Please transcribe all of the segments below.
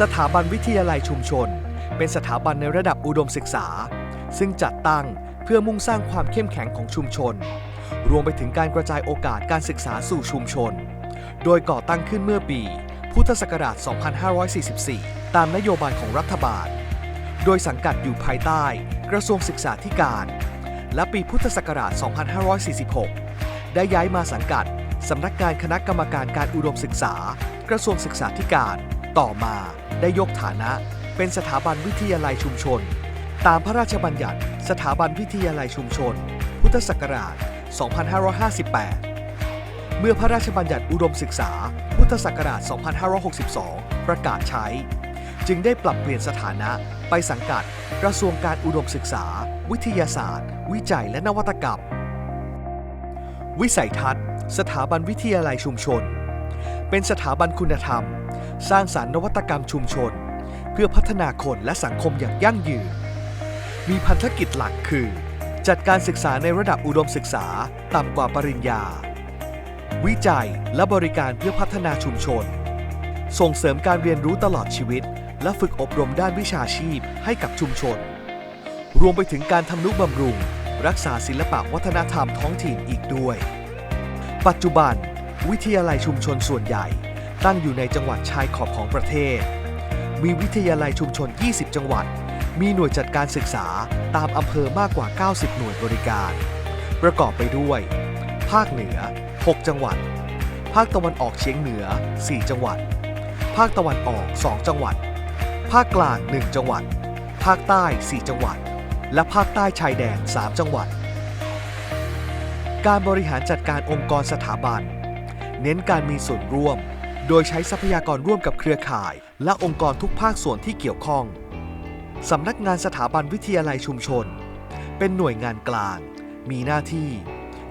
สถาบันวิทยาลัยชุมชน เป็นสถาบันในระดับอุดมศึกษา ซึ่งจัดตั้งเพื่อมุ่งสร้างความเข้มแข็งของชุมชน รวมไปถึงการกระจายโอกาสการศึกษาสู่ชุมชน โดยก่อตั้งขึ้นเมื่อปี พุทธศักราช 2544 ตามนโยบายของรัฐบาล โดยสังกัดอยู่ภายใต้ กระทรวงศึกษาธิการ และปีพุทธศักราช 2546 ได้ย้ายมาสังกัดสำนักงานคณะกรรมการการอุดมศึกษา กระทรวงศึกษาธิการ ต่อมาได้ยกฐานะเป็นสถาบันวิทยาลัยชุมชน ตามพระราชบัญญัติ สถาบันวิทยาลัยชุมชน พุทธศักราช 2558 เมื่อพระราชบัญญัติอุดมศึกษา พุทธศักราช 2562 ประกาศใช้ จึงได้ปรับเปลี่ยนสถานะไปสังกัดกระทรวงการอุดมศึกษา วิทยาศาสตร์ วิจัยและนวัตกรรม วิสัยทัศน์ สถาบันวิทยาลัยชุมชน เป็นสถาบันคุณธรรม สร้างสารรค์นวัตกรรมชุมชน เพื่อพัฒนาคนและสังคมอย่างยั่งยืน มีพันธกิจหลักคือ จัดการศึกษาในระดับอุดมศึกษาต่ำกว่าปริญญา วิจัยและบริการเพื่อพัฒนาชุมชน ส่งเสริมการเรียนรู้ตลอดชีวิต และฝึกอบรมด้านวิชาชีพให้กับชุมชน รวมไปถึงการทำนุบำรุง รักษาศิลปะวัฒนธรรมท้องถิ่นอีกด้วย ปัจจุบัน วิทยาลัยชุมชนส่วนใหญ่ ตั้งอยู่ในจังหวัดชายขอบของประเทศ มีวิทยาลัยชุมชน 20 จังหวัด มีหน่วยจัดการศึกษาตามอำเภอมากกว่า 90 หน่วยบริการ ประกอบไปด้วย ภาคเหนือ 6 จังหวัด ภาคตะวันออกเฉียงเหนือ 4 จังหวัด ภาคตะวันออก 2 จังหวัด ภาคกลาง 1 จังหวัด ภาคใต้ 4 จังหวัด และภาคใต้ชายแดน 3 จังหวัด การบริหารจัดการองค์กรสถาบัน เน้นการมีส่วนร่วม โดยใช้ทรัพยากรร่วมกับเครือข่าย และองค์กรทุกภาคส่วนที่เกี่ยวข้อง สำนักงานสถาบันวิทยาลัยชุมชน เป็นหน่วยงานกลาง มีหน้าที่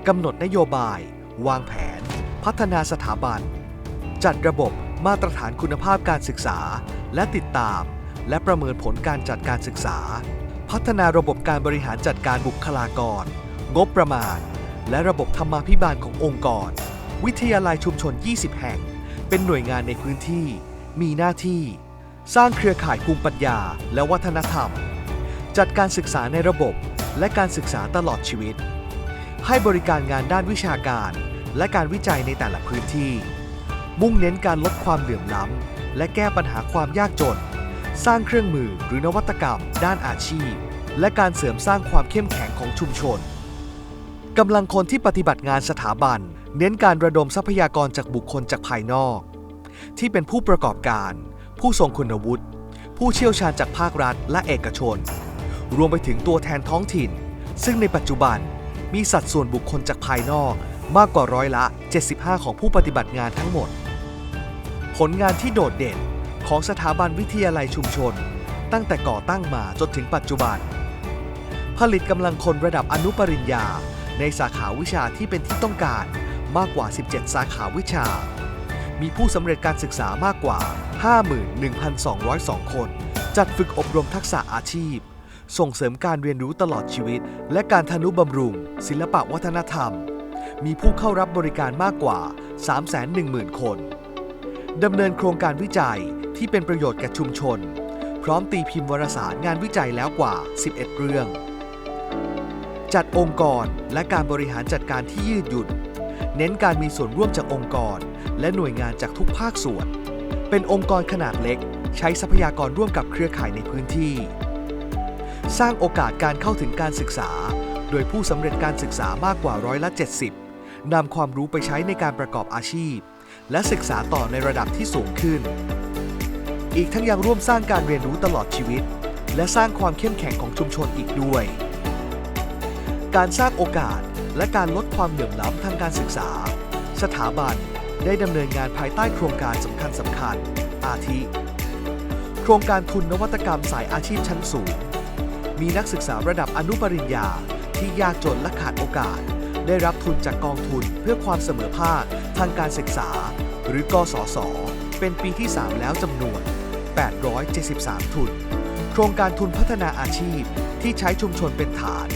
กำหนดนโยบาย วางแผน พัฒนาสถาบัน จัดระบบมาตรฐานคุณภาพการศึกษา และติดตาม และประเมินผลการจัดการศึกษา พัฒนาระบบการบริหารจัดการบุคลากร งบประมาณ และระบบธรรมาภิบาลขององค์กร วิทยาลัยชุมชน 20 แห่ง เป็นหน่วยงานในพื้นที่ มีหน้าที่ สร้างเครือข่ายภูมิปัญญา และวัฒนธรรม จัดการศึกษาในระบบ และการศึกษาตลอดชีวิต ให้บริการงานด้านวิชาการ และการวิจัยในแต่ละพื้นที่ มุ่งเน้นการลดความเหลื่อมล้ำ และแก้ปัญหาความยากจน สร้างเครื่องมือหรือนวัตกรรม ด้านอาชีพ และการเสริมสร้างความเข้มแข็งของชุมชน กำลังคนที่ปฏิบัติงานสถาบัน เน้นการระดมทรัพยากรจากบุคคลจากภายนอก ที่เป็นผู้ประกอบการ ผู้ทรงคุณวุฒิ ผู้เชี่ยวชาญจากภาครัฐและเอกชน รวมไปถึงตัวแทนท้องถิ่น ซึ่งในปัจจุบันมีสัดส่วนบุคคลจากภายนอกมากกว่าร้อยละ 75 ของผู้ปฏิบัติงานทั้งหมด ผลงานที่โดดเด่นของสถาบันวิทยาลัยชุมชน ตั้งแต่ก่อตั้งมาจนถึงปัจจุบัน ผลิตกำลังคนระดับอนุปริญญา ในสาขาวิชาที่เป็นที่ต้องการมากกว่า 17 สาขาวิชา มีผู้สำเร็จการศึกษามากกว่า 51,202 คน จัดฝึกอบรมทักษะอาชีพ ส่งเสริมการเรียนรู้ตลอดชีวิต และการทนุบำรุง ศิลปะวัฒนธรรม มีผู้เข้ารับบริการมากกว่า 310,000 คนดำเนินโครงการวิจัยที่เป็นประโยชน์แก่ชุมชน พร้อมตีพิมพ์วารสารงานวิจัยแล้วกว่า 11 เรื่อง จัดองค์กรและการบริหารจัดการที่ยืดหยุ่น เน้นการมีส่วนร่วมจากองค์กร และหน่วยงานจากทุกภาคส่วน เป็นองค์กรขนาดเล็ก ใช้ทรัพยากรร่วมกับเครือข่ายในพื้นที่ สร้างโอกาสการเข้าถึงการศึกษา โดยผู้สำเร็จการศึกษามากกว่าร้อยละ 70 นำความรู้ไปใช้ในการประกอบอาชีพ และศึกษาต่อในระดับที่สูงขึ้น อีกทั้งยังร่วมสร้างการเรียนรู้ตลอดชีวิต และสร้างความเข้มแข็งของชุมชนอีกด้วย การสร้างโอกาสและการลดความเหลื่อมล้ำทางการศึกษา สถาบันได้ดำเนินงานภายใต้โครงการสำคัญสำคัญ อาทิ โครงการทุนนวัตกรรมสายอาชีพชั้นสูง มีนักศึกษาระดับอนุปริญญาที่ยากจนและขาดโอกาส ได้รับทุนจากกองทุนเพื่อความเสมอภาคทางการศึกษา หรือกสศเป็นปีที่ 3 แล้วจำนวน 873 ทุน โครงการทุนพัฒนาอาชีพที่ใช้ชุมชนเป็นฐาน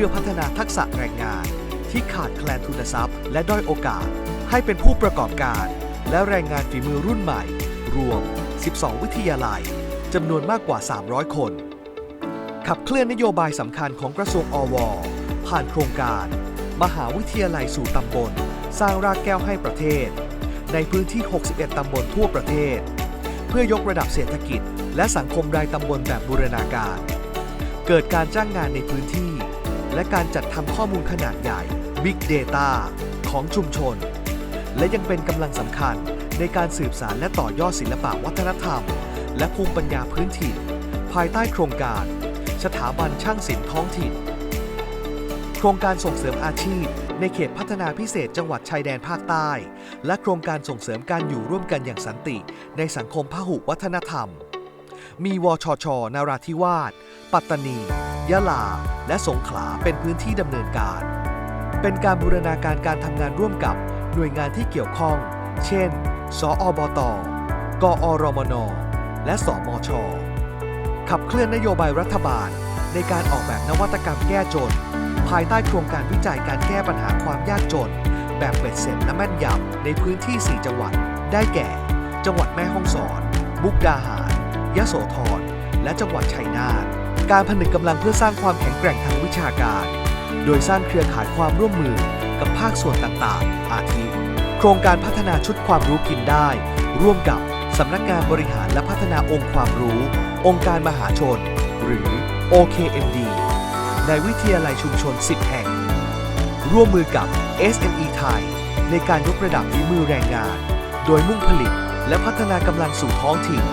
พื่อพัฒนาทักษะแรงงาน ที่ขาดแคลนทุนทรัพย์ และด้อยโอกาส ให้เป็นผู้ประกอบการ และแรงงานฝีมือรุ่นใหม่ รวม 12 วิทยาลัยจำนวนมากกว่า 300 คน ขับเคลื่อนนโยบายสำคัญของกระทรวงอว ผ่านโครงการ มหาวิทยาลัยสู่ตำบล สร้างรากแก้วให้ประเทศ ในพื้นที่ 61 ตำบลทั่วประเทศ เพื่อยกระดับเศรษฐกิจ และสังคมรายตำบลแบบบูรณาการ เกิดการจ้างงานในพื้นที่ และการจัดทำข้อมูลขนาดใหญ่ Big Data ของชุมชน และยังเป็นกำลังสำคัญในการสืบสารและต่อยอดศิลปะวัฒนธรรม และภูมิปัญญาพื้นถิ่น ภายใต้โครงการ สถาบันช่างศิลป์ท้องถิ่น โครงการส่งเสริมอาชีพ ในเขตพัฒนาพิเศษจังหวัดชายแดนภาคใต้ และโครงการส่งเสริมการอยู่ร่วมกันอย่างสันติ ในสังคมพหุวัฒนธรรม มีวชช นาราธิวาส ปัตตานี ยะลา และสงขลาเป็นพื้นที่ดำเนินการ เป็นการบูรณาการการทำงานร่วมกับหน่วยงานที่เกี่ยวข้อง เช่น สออบต กอรมน และสมช ขับเคลื่อนนโยบายรัฐบาล ในการออกแบบนวัตกรรมแก้จน ภายใต้โครงการวิจัยการแก้ปัญหาความยากจน แบบเบ็ดเสร็จและแม่นยำในพื้นที่ 4 จังหวัด ได้แก่ จังหวัดแม่ฮ่องสอน มุกดาหาร ยโสธร และจังหวัดชัยนาท การผนึกกำลังเพื่อสร้างความแข็งแกร่งทางวิชาการ โดยสร้างเครือข่ายความร่วมมือกับภาคส่วนต่างๆ อาทิ โครงการพัฒนาชุดความรู้กินได้ ร่วมกับสำนักงานบริหารและพัฒนาองค์ความรู้ องค์การมหาชน หรือ OKMD ในวิทยาลัยชุมชน 10 แห่ง ร่วมมือกับ SME ไทย ในการยกระดับฝีมือแรงงาน โดยมุ่งผลิตและพัฒนากำลังสู่ท้องถิ่น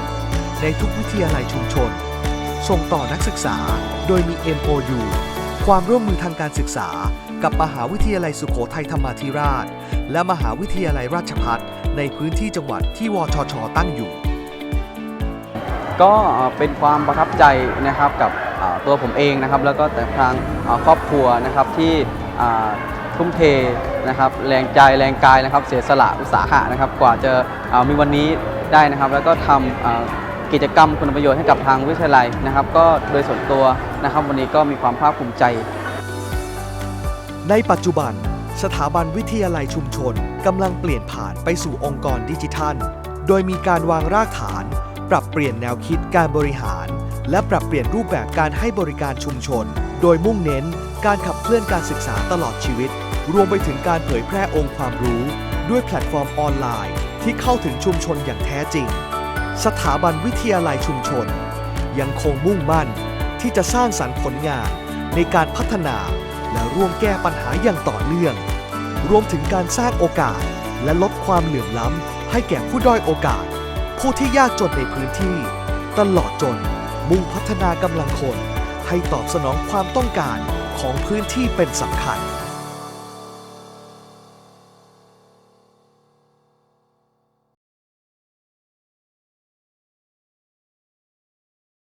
ในทุกวิทยาลัยชุมชน ส่งต่อนักศึกษาโดยมี MOU ความร่วมมือทางการศึกษา กับมหาวิทยาลัยสุโขทัยธรรมาธิราช และมหาวิทยาลัยราชภัฏในพื้นที่จังหวัดที่วชช ตั้งอยู่ ก็เป็นความประทับใจนะครับกับตัวผมเองนะครับ แล้วก็แต่ทางครอบครัวนะครับที่ทุ่มเทนะครับแรงใจแรงกายนะครับ เสียสละอุตสาหะนะครับ กว่าจะมีวันนี้ได้นะครับ แล้วก็ทำ กิจกรรมคุณประโยชน์ให้กับทางวิทยาลัยนะครับ ก็โดยส่วนตัวนะครับ วันนี้ก็มีความภาคภูมิใจ ในปัจจุบัน สถาบันวิทยาลัยชุมชนกำลังเปลี่ยนผ่านไปสู่องค์กรดิจิทัล โดยมีการวางรากฐาน ปรับเปลี่ยนแนวคิดการบริหาร และปรับเปลี่ยนรูปแบบการให้บริการชุมชน โดยมุ่งเน้น การขับเคลื่อนการศึกษาตลอดชีวิต รวมไปถึงการเผยแพร่องค์ความรู้ ด้วยแพลตฟอร์มออนไลน์ ที่เข้าถึงชุมชนอย่างแท้จริง สถาบันวิทยาลัยชุมชน ยังคงมุ่งมั่นที่จะสร้างสรรค์ผลงานในการพัฒนาและร่วมแก้ปัญหาอย่างต่อเนื่อง รวมถึงการสร้างโอกาสและลดความเหลื่อมล้ำให้แก่ผู้ด้อยโอกาส ผู้ที่ยากจนในพื้นที่ ตลอดจนมุ่งพัฒนากำลังคน ให้ตอบสนองความต้องการของพื้นที่เป็นสำคัญ